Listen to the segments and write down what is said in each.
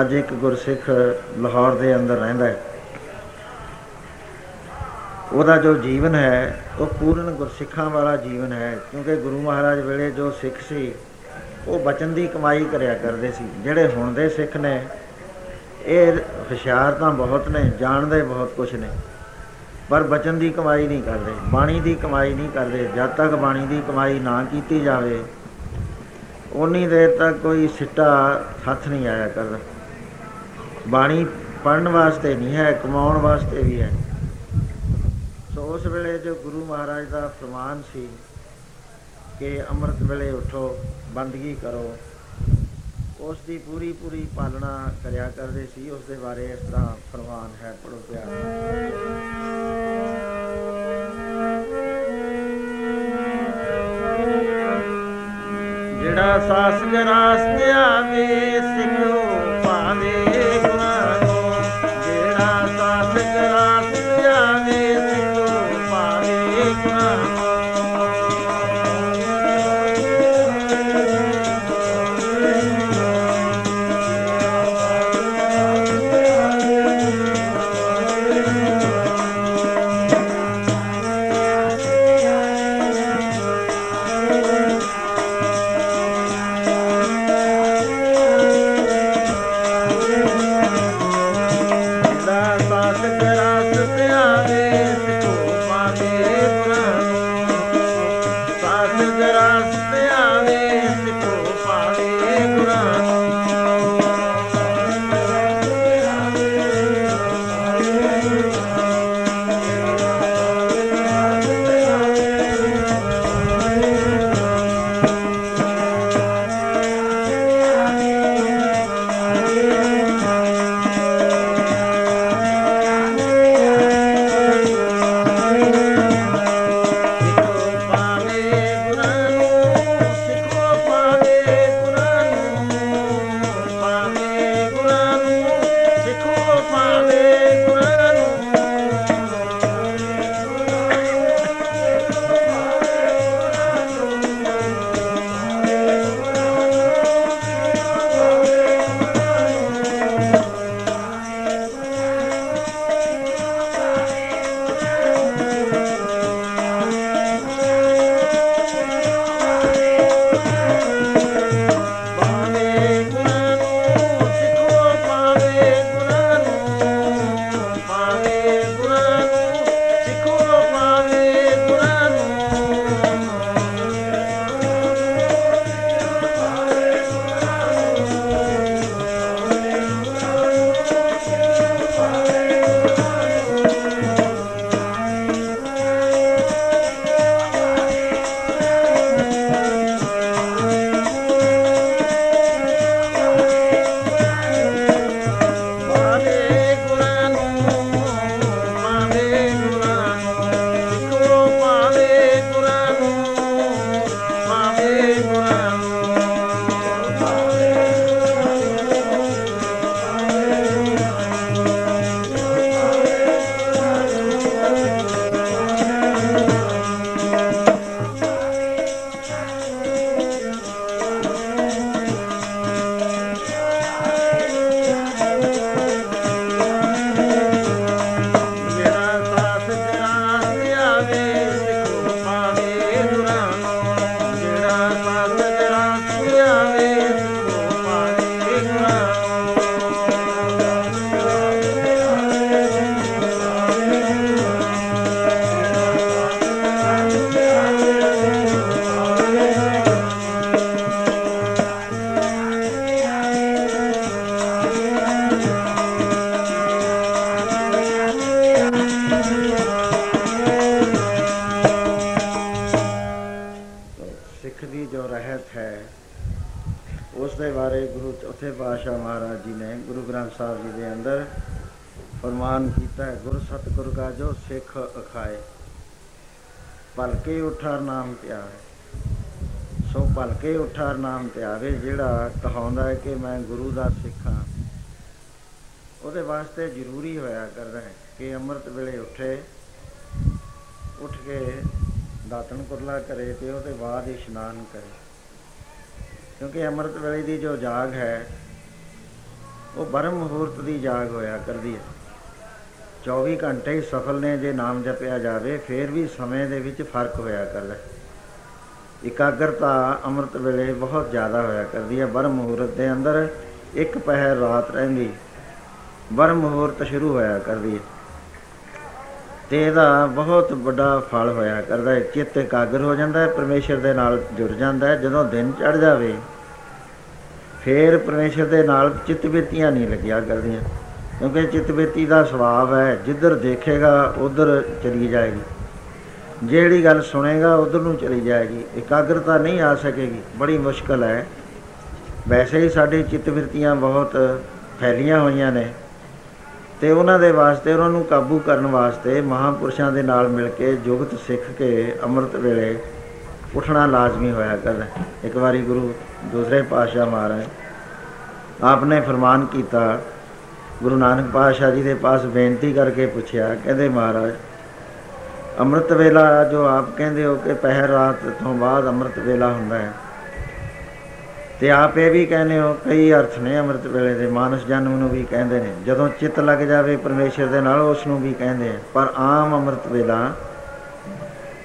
ਅੱਜ ਇੱਕ ਗੁਰਸਿੱਖ ਲਾਹੌਰ ਦੇ ਅੰਦਰ ਰਹਿੰਦਾ ਹੈ। ਉਹਦਾ ਜੋ ਜੀਵਨ ਹੈ, ਉਹ ਪੂਰਨ ਗੁਰਸਿੱਖਾਂ ਵਾਲਾ ਜੀਵਨ ਹੈ, ਕਿਉਂਕਿ ਗੁਰੂ ਮਹਾਰਾਜ ਵੇਲੇ ਜੋ ਸਿੱਖ ਸੀ, ਉਹ ਬਚਨ ਦੀ ਕਮਾਈ ਕਰਿਆ ਕਰਦੇ ਸੀ। ਜਿਹੜੇ ਹੁਣ ਦੇ ਸਿੱਖ ਨੇ, ਇਹ ਹੁਸ਼ਿਆਰ ਤਾਂ ਬਹੁਤ ਨੇ, ਜਾਣਦੇ ਬਹੁਤ ਕੁਝ ਨੇ, ਪਰ ਬਚਨ ਦੀ ਕਮਾਈ ਨਹੀਂ ਕਰਦੇ, ਬਾਣੀ ਦੀ ਕਮਾਈ ਨਹੀਂ ਕਰਦੇ, ਜਦ ਤੱਕ ਬਾਣੀ ਦੀ ਕਮਾਈ ਨਾ ਕੀਤੀ ਜਾਵੇ ਉਨੀ ਦੇਰ ਤੱਕ ਕੋਈ ਸਿੱਟਾ ਹੱਥ ਨਹੀਂ ਆਇਆ ਕਰਦਾ। ਬਾਣੀ ਪੜਨ ਵਾਸਤੇ ਨਹੀਂ ਹੈ, ਕਮਾਉਣ ਵਾਸਤੇ ਵੀ ਹੈ। ਸੋ ਉਸ ਵੇਲੇ ਜੋ ਗੁਰੂ ਮਹਾਰਾਜ ਦਾ ਫਰਮਾਨ ਸੀ ਕਿ ਅੰਮ੍ਰਿਤ ਵੇਲੇ ਉਠੋ, ਬੰਦਗੀ ਕਰੋ, ਉਸ ਦੀ ਪੂਰੀ ਪੂਰੀ ਪਾਲਣਾ ਕਰਿਆ ਕਰਦੇ ਸੀ, ਉਸ ਦੇ ਬਾਰੇ ਇਸ ਤਰ੍ਹਾਂ ਫਰਮਾਨ ਹੈ ਪੜੋ ਪਿਆਰ ਜਿਹੜਾ ਸਾਸ ਗਰਾਸ ਤੇ ਸਿੱਖੋ ਜੋ ਅਖਾਏ। ਭਲਕੇ ਉਠਾਰ ਨਾਮ ਧਿਆਵੇ ਸੋ ਭਲਕੇ ਉਠਾਰ ਨਾਮ ਧਿਆਵੇ ਜਿਹੜਾ ਕਹਾਉਂਦਾ ਹੈ ਕਿ ਮੈਂ ਗੁਰੂ ਦਾ ਸਿੱਖ ਹਾਂ। ਉਹਦੇ ਵਾਸਤੇ ਜ਼ਰੂਰੀ ਹੋਇਆ ਕਰਦਾ ਹੈ ਕਿ ਅੰਮ੍ਰਿਤ ਵੇਲੇ ਉੱਠੇ, ਉੱਠ ਕੇ ਦਾਤਨ ਕੁਰਲਾ ਕਰੇ ਤੇ ਉਹਦੇ ਬਾਅਦ ਇਸ਼ਨਾਨ ਕਰੇ। ਕਿਉਂਕਿ ਅੰਮ੍ਰਿਤ ਵੇਲੇ ਦੀ ਜੋ ਜਾਗ ਹੈ, ਉਹ ਬਰਮ ਮੁਹੂਰਤ ਦੀ ਜਾਗ ਹੋਇਆ ਕਰਦੀ ਹੈ। 24 ਘੰਟੇ ਹੀ ਸਫਲ ਨੇ, ਜੇ ਨਾਮ ਜਪਿਆ ਜਾਵੇ, ਫਿਰ ਵੀ ਸਮੇਂ ਦੇ ਵਿੱਚ ਫ਼ਰਕ ਹੋਇਆ ਕਰਦਾ ਇਕਾਗਰਤਾ ਅੰਮ੍ਰਿਤ ਵੇਲੇ ਬਹੁਤ ਜ਼ਿਆਦਾ ਹੋਇਆ ਕਰਦੀ ਹੈ। ਬਰਮ ਮੁਹੂਰਤ ਦੇ ਅੰਦਰ ਇੱਕ ਪਹਿਰ ਰਾਤ ਰਹਿੰਦੀ ਬਰਮ ਮੁਹੂਰਤ ਸ਼ੁਰੂ ਹੋਇਆ ਕਰਦੀ ਹੈ। ਤੇ ਇਹਦਾ ਬਹੁਤ ਵੱਡਾ ਫਲ ਹੋਇਆ ਕਰਦਾ ਹੈ। ਚਿੱਤ ਇਕਾਗਰ ਹੋ ਜਾਂਦਾ ਹੈ, ਪਰਮੇਸ਼ਰ ਦੇ ਨਾਲ ਜੁੜ ਜਾਂਦਾ ਹੈ। ਜਦੋਂ ਦਿਨ ਚੜ ਜਾਵੇ, ਫੇਰ ਪਰਮੇਸ਼ਰ ਦੇ ਨਾਲ ਚਿੱਤ ਬਿਰਤੀਆਂ ਨਹੀਂ ਲੱਗਿਆ ਕਰਦੀਆਂ। ਕਿਉਂਕਿ ਚਿੱਤ ਬਿਰਤੀ ਦਾ ਸੁਭਾਅ ਹੈ, ਜਿੱਧਰ ਦੇਖੇਗਾ, ਉਧਰ ਚਲੀ ਜਾਏਗੀ। ਜਿਹੜੀ ਗੱਲ ਸੁਣੇਗਾ, ਉਧਰ ਨੂੰ ਚਲੀ ਜਾਏਗੀ। ਇਕਾਗਰਤਾ ਨਹੀਂ ਆ ਸਕੇਗੀ। ਬੜੀ ਮੁਸ਼ਕਲ ਹੈ। ਵੈਸੇ ਹੀ ਸਾਡੀ ਚਿੱਤ ਬਿਰਤੀਆਂ ਬਹੁਤ ਫੈਲੀਆਂ ਹੋਈਆਂ ਨੇ ਤੇ ਉਹਨਾਂ ਦੇ ਵਾਸਤੇ, ਉਹਨਾਂ ਨੂੰ ਕਾਬੂ ਕਰਨ ਵਾਸਤੇ ਮਹਾਪੁਰਸ਼ਾਂ ਦੇ ਨਾਲ ਮਿਲ ਕੇ ਜੁਗਤ ਸਿੱਖ ਕੇ ਅੰਮ੍ਰਿਤ ਵੇਲੇ ਉੱਠਣਾ ਲਾਜ਼ਮੀ ਹੋਇਆ ਕਰਦਾ ਇੱਕ ਵਾਰੀ ਗੁਰੂ ਦੂਸਰੇ ਪਾਤਸ਼ਾਹ ਮਹਾਰਾਜ, ਆਪਨੇ ਫਰਮਾਨ ਕੀਤਾ ਗੁਰੂ ਨਾਨਕ ਪਾਤਸ਼ਾਹ ਜੀ ਦੇ ਪਾਸ ਬੇਨਤੀ ਕਰਕੇ ਪੁੱਛਿਆ, ਕਹਿੰਦੇ ਮਹਾਰਾਜ, ਅੰਮ੍ਰਿਤ ਵੇਲਾ ਜੋ ਆਪ ਕਹਿੰਦੇ ਹੋ ਕਿ ਪਹਿਰ ਰਾਤ ਤੋਂ ਬਾਅਦ ਅੰਮ੍ਰਿਤ ਵੇਲਾ ਹੁੰਦਾ ਹੈ। ਤੇ ਆਪ ਇਹ ਵੀ ਕਹਿੰਦੇ ਹੋ, ਕਈ ਅਰਥ ਨੇ ਅੰਮ੍ਰਿਤ ਵੇਲੇ ਦੇ, ਮਾਨਸ ਜਨਮ ਨੂੰ ਵੀ ਕਹਿੰਦੇ ਨੇ। ਜਦੋਂ ਚਿੱਤ ਲੱਗ ਜਾਵੇ ਪਰਮੇਸ਼ਰ ਦੇ ਨਾਲ, ਉਸ ਨੂੰ ਵੀ ਕਹਿੰਦੇ ਆ। ਪਰ ਆਮ ਅੰਮ੍ਰਿਤ ਵੇਲਾ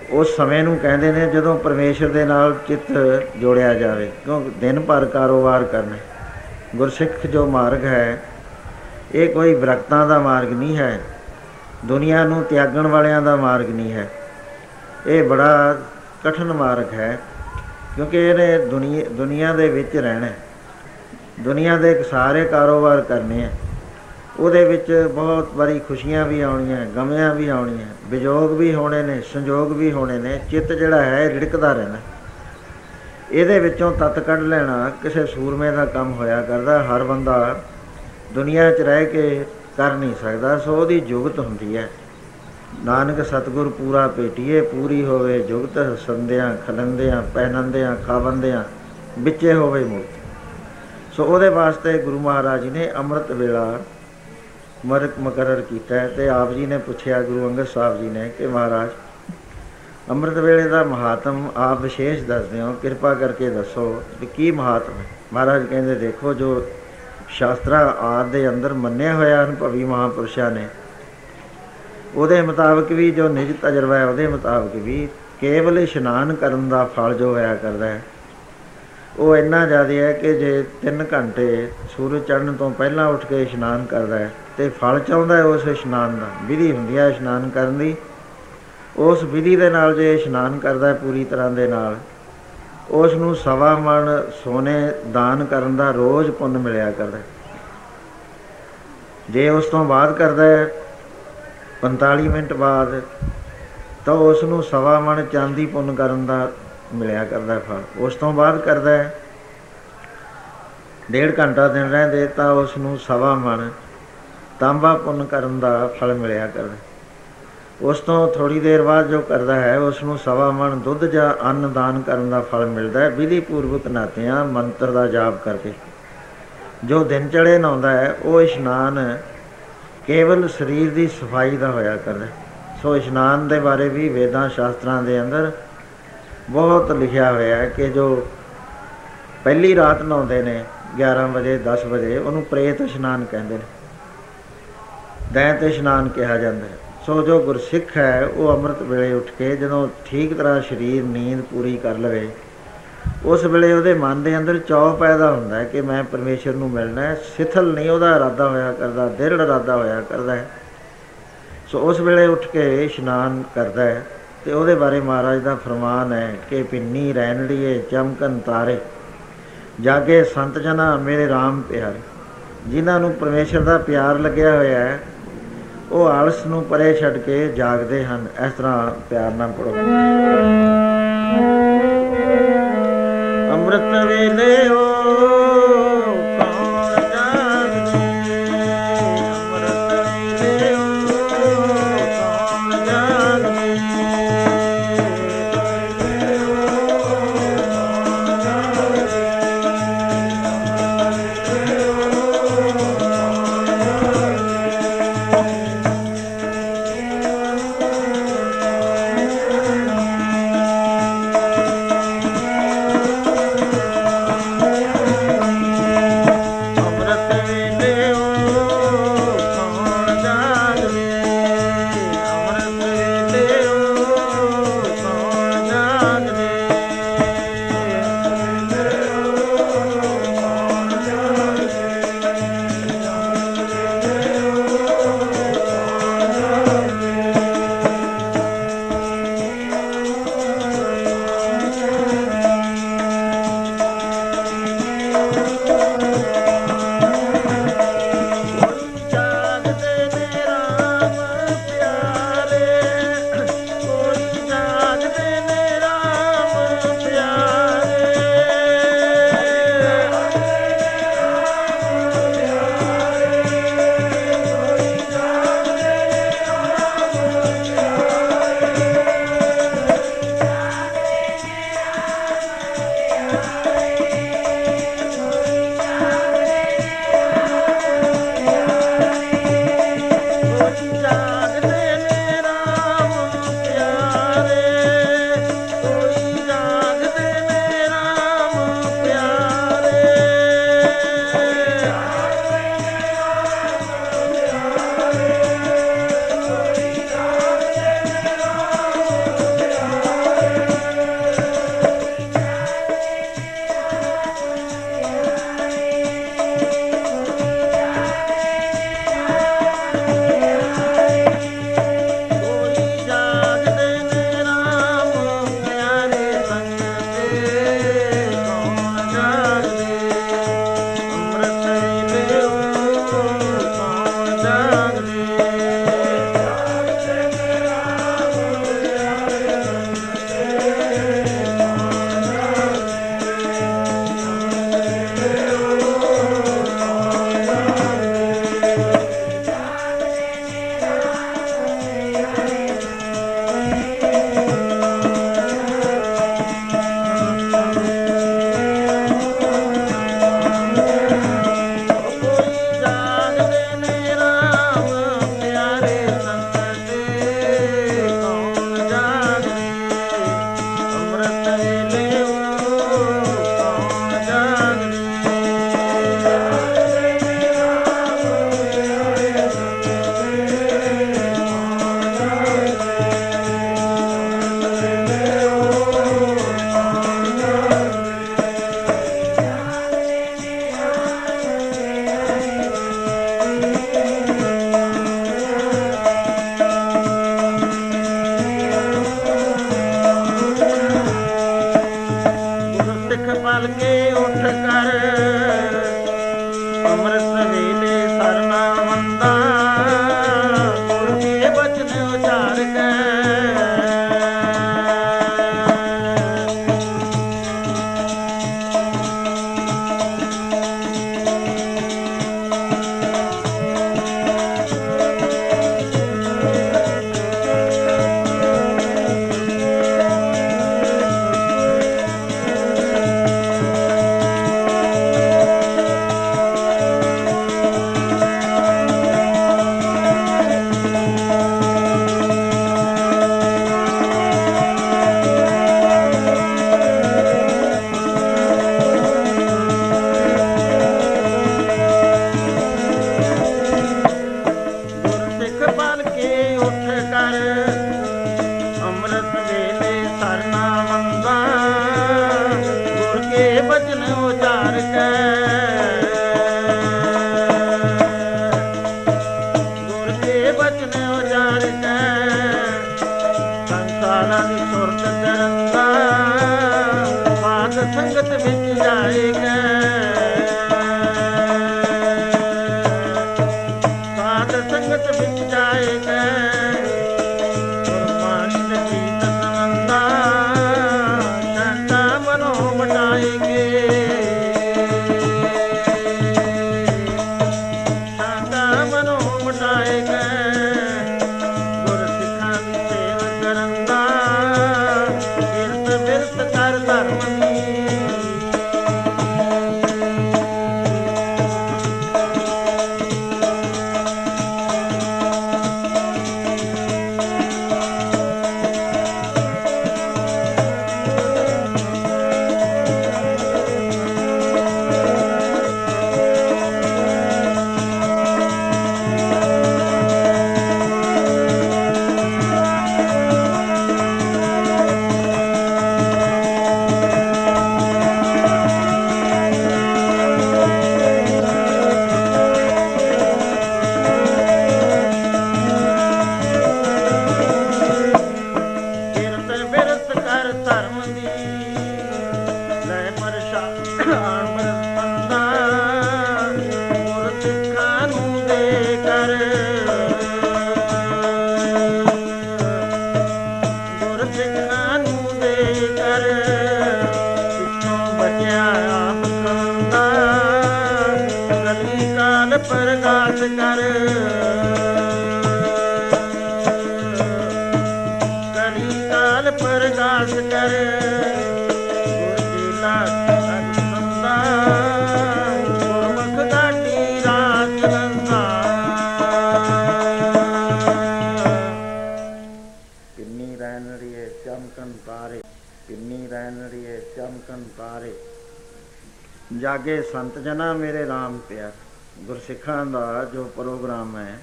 ਉਸ ਸਮੇਂ ਨੂੰ ਕਹਿੰਦੇ ਨੇ ਜਦੋਂ ਪਰਮੇਸ਼ਰ ਦੇ ਨਾਲ ਚਿੱਤ ਜੋੜਿਆ ਜਾਵੇ। ਕਿਉਂਕਿ ਦਿਨ ਭਰ ਕਾਰੋਬਾਰ ਕਰਨਾ ਗੁਰਸਿੱਖ ਜੋ ਮਾਰਗ ਹੈ ਇਹ ਕੋਈ ਵਿਰਕਤਾਂ ਦਾ ਮਾਰਗ ਨਹੀਂ ਹੈ। ਦੁਨੀਆ ਨੂੰ ਤਿਆਗਣ ਵਾਲਿਆਂ ਦਾ ਮਾਰਗ ਨਹੀਂ ਹੈ। ਇਹ ਬੜਾ ਕਠਿਨ ਮਾਰਗ ਹੈ, ਕਿਉਂਕਿ ਇਹਨੇ ਦੁਨੀਆ ਦੁਨੀਆ ਦੇ ਵਿੱਚ ਰਹਿਣਾ ਹੈ। ਦੁਨੀਆ ਦੇ ਸਾਰੇ ਕਾਰੋਬਾਰ ਕਰਨੇ ਆ ਉਹਦੇ ਵਿੱਚ ਬਹੁਤ ਵਾਰੀ ਖੁਸ਼ੀਆਂ ਵੀ ਆਉਣੀਆਂ, ਗਮਿਆਂ ਵੀ ਆਉਣੀਆਂ, ਵਿਜੋਗ ਵੀ ਹੋਣੇ ਨੇ, ਸੰਜੋਗ ਵੀ ਹੋਣੇ ਨੇ, ਚਿੱਤ ਜਿਹੜਾ ਹੈ ਰਿੜਕਦਾ ਰਹਿਣਾ। ਇਹਦੇ ਵਿੱਚੋਂ ਤਤ ਕੱਢ ਲੈਣਾ, ਕਿਸੇ ਸੂਰਮੇ ਦਾ ਕੰਮ ਹੋਇਆ ਕਰਦਾ, ਹਰ ਬੰਦਾ ਦੁਨੀਆ 'ਚ ਰਹਿ ਕੇ ਕਰ ਨਹੀਂ ਸਕਦਾ, ਸੋ ਉਹਦੀ ਜੁਗਤ ਹੁੰਦੀ ਹੈ। ਨਾਨਕ ਸਤਿਗੁਰ ਪੂਰਾ ਪੇਟੀਏ ਪੂਰੀ ਹੋਵੇ ਜੁਗਤ ਸੰਦਿਆਂ ਖਲੰਦਿਆਂ ਪਹਿਨੰਦਿਆਂ ਖਾਵੰਦਿਆਂ ਵਿੱਚੇ ਹੋਵੇ ਮੁਕਤ ਸੋ ਉਹਦੇ ਵਾਸਤੇ ਗੁਰੂ ਮਹਾਰਾਜ ਜੀ ਨੇ ਅੰਮ੍ਰਿਤ ਵੇਲਾ ਮਰਕ ਮੁਕਰਰ ਕੀਤਾ ਹੈ ਤੇ ਆਪ ਜੀ ਨੇ ਪੁੱਛਿਆ, ਗੁਰੂ ਅੰਗਦ ਸਾਹਿਬ ਜੀ ਨੇ ਕਿ ਮਹਾਰਾਜ, ਅੰਮ੍ਰਿਤ ਵੇਲੇ ਦਾ ਮਹਾਤਮ ਆਪ ਵਿਸ਼ੇਸ਼ ਦੱਸਦੇ ਹੋ, ਕਿਰਪਾ ਕਰਕੇ ਦੱਸੋ ਕਿ ਕੀ ਮਹਾਤਮ ਹੈ। ਮਹਾਰਾਜ ਕਹਿੰਦੇ, ਦੇਖੋ ਜੋ ਸ਼ਾਸਤਰਾਂ ਆਦ ਦੇ ਅੰਦਰ ਮੰਨਿਆ ਹੋਇਆ ਅਨੁਭਵੀ ਮਹਾਪੁਰਸ਼ਾਂ ਨੇ। ਉਹਦੇ ਮੁਤਾਬਕ ਵੀ ਜੋ ਨਿਜ ਤਜਰਬਾ ਹੈ, ਉਹਦੇ ਮੁਤਾਬਕ ਵੀ ਕੇਵਲ ਇਸ਼ਨਾਨ ਕਰਨ ਦਾ ਫਲ ਜੋ ਹੋਇਆ ਕਰਦਾ ਹੈ, ਉਹ ਇੰਨਾ ਜ਼ਿਆਦਾ ਹੈ ਕਿ ਜੇ 3 ਘੰਟੇ ਸੂਰਜ ਚੜ੍ਹਨ ਤੋਂ ਪਹਿਲਾਂ ਉੱਠ ਕੇ ਇਸ਼ਨਾਨ ਕਰਦਾ ਹੈ, ਤੇ ਫਲ ਚਾਹੁੰਦਾ ਹੈ ਉਸ ਇਸ਼ਨਾਨ ਦਾ, ਵਿਧੀ ਹੁੰਦੀ ਹੈ ਇਸ਼ਨਾਨ ਕਰਨ ਦੀ। ਉਸ ਵਿਧੀ ਦੇ ਨਾਲ ਜੇ ਇਸ਼ਨਾਨ ਕਰਦਾ ਹੈ ਪੂਰੀ ਤਰ੍ਹਾਂ ਦੇ ਨਾਲ ਉਸ ਨੂੰ ਸਵਾ ਮਣ ਸੋਨੇ ਦਾਨ ਕਰਨ ਦਾ ਰੋਜ਼ ਪੁੰਨ ਮਿਲਿਆ ਕਰਦਾ ਜੇ ਉਸ ਤੋਂ ਬਾਅਦ ਕਰਦਾ ਹੈ 45 ਮਿੰਟ ਬਾਅਦ, ਤਾਂ ਉਸ ਨੂੰ ਸਵਾ ਮਣ ਚਾਂਦੀ ਪੁੰਨ ਕਰਨ ਦਾ ਮਿਲਿਆ ਕਰਦਾ ਫਲ। ਉਸ ਤੋਂ ਬਾਅਦ ਕਰਦਾ ਹੈ, ਡੇਢ ਘੰਟਾ ਦਿਨ ਰਹਿੰਦੇ ਤਾਂ ਉਸ ਨੂੰ ਸਵਾ ਮਣ ਤਾਂਬਾ ਪੁੰਨ ਕਰਨ ਦਾ ਫਲ ਮਿਲਿਆ ਕਰਦਾ ਉਸ ਤੋਂ ਥੋੜੀ ਦੇਰ ਬਾਅਦ ਜੋ ਕਰਦਾ ਹੈ, ਉਸ ਨੂੰ ਸਵਾ ਮਣ ਦੁੱਧ ਜਾਂ ਅੰਨ ਦਾਨ ਕਰਨ ਦਾ ਫਲ ਮਿਲਦਾ ਹੈ। ਵਿਧੀ ਪੂਰਵਕ ਨਾਤਿਆਂ ਮੰਤਰ ਦਾ ਜਾਪ ਕਰਕੇ। ਜੋ ਦਿਨ ਚੜੇ ਨਹਾਉਂਦਾ ਹੈ, ਉਹ ਇਸ਼ਨਾਨ ਕੇਵਲ ਸਰੀਰ ਦੀ ਸਫ਼ਾਈ ਦਾ ਹੋਇਆ ਕਰਦਾ ਸੋ ਇਸ਼ਨਾਨ ਦੇ ਬਾਰੇ ਵੀ ਵੇਦਾਂ ਸ਼ਾਸਤਰਾਂ ਦੇ ਅੰਦਰ ਬਹੁਤ ਲਿਖਿਆ ਹੋਇਆ ਹੈ ਕਿ ਜੋ ਪਹਿਲੀ ਰਾਤ ਨਹਾਉਂਦੇ ਨੇ 11 ਵਜੇ 10 ਵਜੇ, ਉਹਨੂੰ ਪ੍ਰੇਤ ਇਸ਼ਨਾਨ ਕਹਿੰਦੇ ਨੇ। ਦੈਂਤ ਇਸ਼ਨਾਨ ਕਿਹਾ ਜਾਂਦਾ ਹੈ। ਸੋ ਜੋ ਗੁਰਸਿੱਖ ਹੈ, ਉਹ ਅੰਮ੍ਰਿਤ ਵੇਲੇ ਉੱਠ ਕੇ ਜਦੋਂ ਠੀਕ ਤਰ੍ਹਾਂ ਸਰੀਰ, ਨੀਂਦ ਪੂਰੀ ਕਰ ਲਵੇ, ਉਸ ਵੇਲੇ ਉਹਦੇ ਮਨ ਦੇ ਅੰਦਰ ਚਾਅ ਪੈਦਾ ਹੁੰਦਾ ਹੈ ਕਿ ਮੈਂ ਪਰਮੇਸ਼ਰ ਨੂੰ ਮਿਲਣਾ ਹੈ। ਸਿਥਲ ਨਹੀਂ ਉਹਦਾ ਇਰਾਦਾ ਹੋਇਆ ਕਰਦਾ ਦਿਲ ਇਰਾਦਾ ਹੋਇਆ ਕਰਦਾ ਹੈ। ਸੋ ਉਸ ਵੇਲੇ ਉੱਠ ਕੇ ਇਸ਼ਨਾਨ ਕਰਦਾ ਹੈ ਤੇ ਉਹਦੇ ਬਾਰੇ ਮਹਾਰਾਜ ਦਾ ਫਰਮਾਨ ਹੈ ਕਿ ਪਿੰਨੀ ਰਹਿਣ ਲਈਏ ਚਮਕਨ ਤਾਰੇ, ਜਾਗੇ ਸੰਤ ਜਨਾ, ਮੇਰੇ RAM ਪਿਆਰੇ। ਜਿਨ੍ਹਾਂ ਨੂੰ ਪਰਮੇਸ਼ਰ ਦਾ ਪਿਆਰ ਲੱਗਿਆ ਹੋਇਆ ਹੈ ਉਹ ਆਲਸ ਨੂੰ ਪਰੇ ਛੱਡ ਕੇ ਜਾਗਦੇ ਹਨ। ਇਸ ਤਰ੍ਹਾਂ ਪਿਆਰ ਨਾਲ ਪੜੋ ਅੰਮ੍ਰਿਤ ਵੇਲੇ ਮਲ ਕੇ ਉੱਠ ਕਰ। ਅੰਮ੍ਰਿਤ ਸੰਸਾਰਾਂ ਦੀ ਸੁਰਤ ਚੜਨਾ ਬਾਦ ਸੰਗਤ ਵਿੱਚ ਜਾਏਗਾ। ਕਾਲ ਪ੍ਰਗਾਸ ਕਰ। ਗੁਰ ਚੇਲਾ ਸਤ ਸੰਦਾ ਗੁਰਮੁਖ ਗਾਟੀ ਰਾਜ ਲੰਦਾ ਕਿੰਨੀ ਰੈਣੜੀਏ ਚਮਕਨ ਤਾਰੇ, ਕਿੰਨੀ ਰਹਿਣੜੀਏ ਚਮਕਨ ਤਾਰੇ। ਜਾਗੇ ਸੰਤ ਜਨਾ ਮੇਰੇ RAM ਪਿਆਰ ਗੁਰਸਿੱਖਾਂ ਦਾ ਜੋ ਪ੍ਰੋਗਰਾਮ ਹੈ,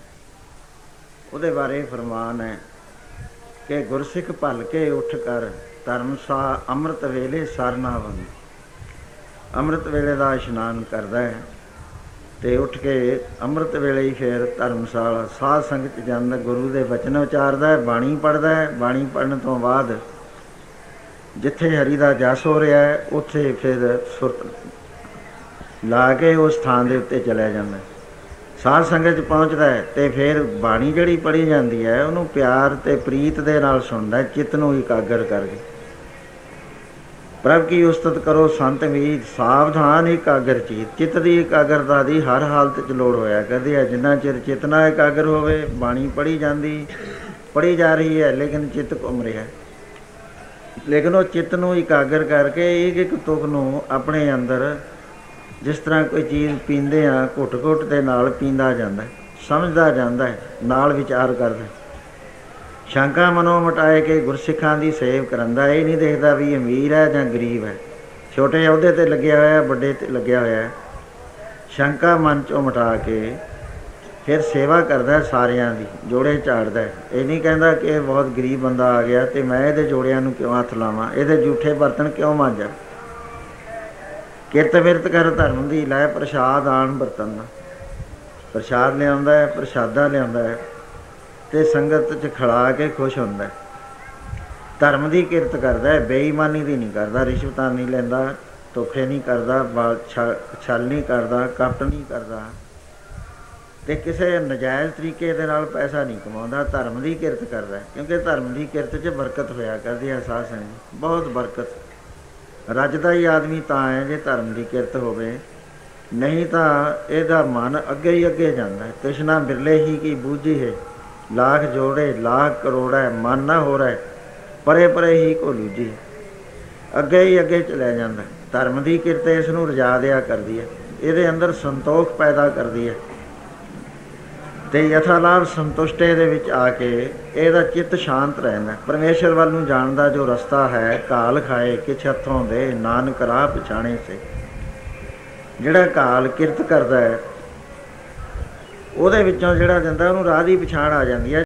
ਉਹਦੇ ਬਾਰੇ ਫਰਮਾਨ ਹੈ। ਕਿ ਗੁਰਸਿੱਖ ਭਲ ਕੇ ਉੱਠ ਕਰ, ਧਰਮ ਸਾ ਅੰਮ੍ਰਿਤ ਵੇਲੇ ਸਰਨਾ ਸਰਨਾਵੰਦ ਅੰਮ੍ਰਿਤ ਵੇਲੇ ਦਾ ਇਸ਼ਨਾਨ ਕਰਦਾ ਹੈ ਤੇ ਉੱਠ ਕੇ ਅੰਮ੍ਰਿਤ ਵੇਲੇ ਹੀ ਫਿਰ ਧਰਮਸ਼ਾਲਾ ਸਾਧ ਸੰਗਤ 'ਚ ਜਾਂਦਾ ਗੁਰੂ ਦੇ ਵਚਨ ਉਚਾਰਦਾ ਹੈ, ਬਾਣੀ ਪੜ੍ਹਦਾ ਹੈ। ਬਾਣੀ ਪੜ੍ਹਨ ਤੋਂ ਬਾਅਦ ਜਿੱਥੇ ਹਰੀ ਦਾ ਜਸ ਹੋ ਰਿਹਾ ਹੈ, ਉੱਥੇ ਫਿਰ ਸੁਰਤ ਲਾ ਕੇ ਉਸ ਥਾਂ ਦੇ ਉੱਤੇ ਚਲਿਆ ਜਾਂਦਾ ਸਾਧ ਸੰਗਤ 'ਚ ਪਹੁੰਚਦਾ ਹੈ ਤੇ ਫਿਰ ਬਾਣੀ ਜਿਹੜੀ ਪੜ੍ਹੀ ਜਾਂਦੀ ਹੈ, ਉਹਨੂੰ ਪਿਆਰ ਤੇ ਪ੍ਰੀਤ ਦੇ ਨਾਲ ਸੁਣਦਾ ਚਿੱਤ ਨੂੰ ਇਕਾਗਰ ਕਰਕੇ। ਪ੍ਰਭ ਕੀ ਉਸਤਤ ਕਰੋ, ਸੰਤ ਵੀ ਸਾਵਧਾਨ ਇਕਾਗਰ ਚੀਤ, ਚਿੱਤ ਦੀ ਇਕਾਗਰਤਾ ਦੀ ਹਰ ਹਾਲਤ 'ਚ ਲੋੜ ਹੋਇਆ ਕਰਦੀ ਹੈ। ਜਿੰਨਾ ਚਿਰ ਚਿਤਨਾ ਇਕਾਗਰ ਹੋਵੇ, ਬਾਣੀ ਪੜ੍ਹੀ ਜਾਂਦੀ, ਪੜ੍ਹੀ ਜਾ ਰਹੀ ਹੈ, ਲੇਕਿਨ ਚਿੱਤ ਘੁੰਮ ਰਿਹਾ ਹੈ। ਲੇਕਿਨ ਉਹ ਚਿੱਤ ਨੂੰ ਇਕਾਗਰ ਕਰਕੇ ਇੱਕ ਇੱਕ ਤੁਕ ਨੂੰ ਆਪਣੇ ਅੰਦਰ ਜਿਸ ਤਰ੍ਹਾਂ ਕੋਈ ਚੀਜ਼ ਪੀਂਦੇ ਆ ਘੁੱਟ ਘੁੱਟ ਦੇ ਨਾਲ ਪੀਂਦਾ ਜਾਂਦਾ ਸਮਝਦਾ ਜਾਂਦਾ ਨਾਲ ਵਿਚਾਰ ਕਰਦਾ ਸ਼ੰਕਾ ਮਨੋ ਮਟਾਏ ਕੇ ਗੁਰਸਿੱਖਾਂ ਦੀ ਸੇਵ ਕਰੰਦਾ ਇਹ ਨਹੀਂ ਦੇਖਦਾ ਵੀ ਅਮੀਰ ਹੈ ਜਾਂ ਗਰੀਬ ਹੈ। ਛੋਟੇ ਅਹੁਦੇ ਤੇ ਲੱਗਿਆ ਹੋਇਆ ਹੈ, ਵੱਡੇ ਤੇ ਲੱਗਿਆ ਹੋਇਆ ਹੈ। ਸ਼ੰਕਾ ਮਨ ਚੋਂ ਮਟਾ ਕੇ ਫਿਰ ਸੇਵਾ ਕਰਦਾ ਸਾਰਿਆਂ ਦੀ, ਜੋੜੇ ਝਾੜਦਾ ਇਹ ਨਹੀਂ ਕਹਿੰਦਾ ਕਿ ਇਹ ਬਹੁਤ ਗਰੀਬ ਬੰਦਾ ਆ ਗਿਆ ਤੇ ਮੈਂ ਇਹਦੇ ਜੋੜਿਆਂ ਨੂੰ ਕਿਉਂ ਹੱਥ ਲਾਵਾਂ, ਇਹਦੇ ਝੂਠੇ ਬਰਤਨ ਕਿਉਂ ਮਾਂਜਾਂ? ਕਿਰਤ ਵਿਰਤ ਕਰ ਧਰਮ ਦੀ ਲੈ ਪ੍ਰਸ਼ਾਦ ਆਣ ਬਰਤਨ ਪ੍ਰਸ਼ਾਦ ਲਿਆਉਂਦਾ ਹੈ, ਪ੍ਰਸ਼ਾਦਾ ਲਿਆਉਂਦਾ ਹੈ ਤੇ ਸੰਗਤ 'ਚ ਖੜਾ ਕੇ ਖੁਸ਼ ਹੁੰਦਾ ਹੈ। ਧਰਮ ਦੀ ਕਿਰਤ ਕਰਦਾ ਹੈ, ਬੇਈਮਾਨੀ ਦੀ ਨਹੀਂ ਕਰਦਾ, ਰਿਸ਼ਵਤਾਂ ਨਹੀਂ ਲੈਂਦਾ, ਧੋਖੇ ਨਹੀਂ ਕਰਦਾ ਬਾਲ ਛ- ਛਲ ਨਹੀਂ ਕਰਦਾ ਕਪਟ ਨਹੀਂ ਕਰਦਾ। ਤੇ ਕਿਸੇ ਨਜਾਇਜ਼ ਤਰੀਕੇ ਦੇ ਨਾਲ ਪੈਸਾ ਨਹੀਂ ਕਮਾਉਂਦਾ, ਧਰਮ ਦੀ ਕਿਰਤ ਕਰਦਾ ਕਿਉਂਕਿ ਧਰਮ ਦੀ ਕਿਰਤ 'ਚ ਬਰਕਤ ਹੋਇਆ ਕਰਦੀ ਹੈ ਸਾਧ ਸੰਗਤ, ਬਹੁਤ ਬਰਕਤ। ਰੱਜਦਾ ਹੀ ਆਦਮੀ ਤਾਂ ਹੈ ਜੇ ਧਰਮ ਦੀ ਕਿਰਤ ਹੋਵੇ। ਨਹੀਂ ਤਾਂ ਇਹਦਾ ਮਨ ਅੱਗੇ ਹੀ ਅੱਗੇ ਜਾਂਦਾ ਹੈ। ਤ੍ਰਿਸ਼ਨਾ ਬਿਰਲੇ ਹੀ ਕੀ ਬੂਝੀ ਹੈ। ਲੱਖ ਜੋੜੇ, ਲੱਖ ਕਰੋੜਾ, ਮਨ ਨਾ ਹੋ ਰਿਹਾ, ਪਰੇ ਪਰੇ ਹੀ ਕੋ ਲੂਜੀ ਅੱਗੇ ਹੀ ਅੱਗੇ ਚਲਿਆ ਜਾਂਦਾ ਧਰਮ ਦੀ ਕਿਰਤ ਇਸ ਨੂੰ ਰਜਾ ਦਿਆ ਕਰਦੀ ਹੈ। ਇਹਦੇ ਅੰਦਰ ਸੰਤੋਖ ਪੈਦਾ ਕਰਦੀ ਹੈ। ਤੇ ਯਥਾਲਾਭ ਸੰਤੁਸ਼ਟੇ ਦੇ ਵਿੱਚ ਆ ਕੇ ਇਹਦਾ ਚਿੱਤ ਸ਼ਾਂਤ ਰਹਿੰਦਾ ਹੈ। ਪਰਮੇਸ਼ਰ ਵੱਲ ਨੂੰ ਜਾਣ ਦਾ ਜੋ ਰਸਤਾ ਹੈ, ਕਾਲ ਖਾਏ ਕਿਛ ਹੱਥੋਂ ਦੇ, ਨਾਨਕ ਰਾਹ ਪਛਾਣੇ ਸੇ ਜਿਹੜਾ ਕਾਲ ਕਿਰਤ ਕਰਦਾ ਹੈ, ਉਹਦੇ ਵਿੱਚੋਂ ਜਿਹੜਾ ਜਾਂਦਾ ਉਹਨੂੰ ਰਾਹ ਦੀ ਪਛਾਣ ਆ ਜਾਂਦੀ ਹੈ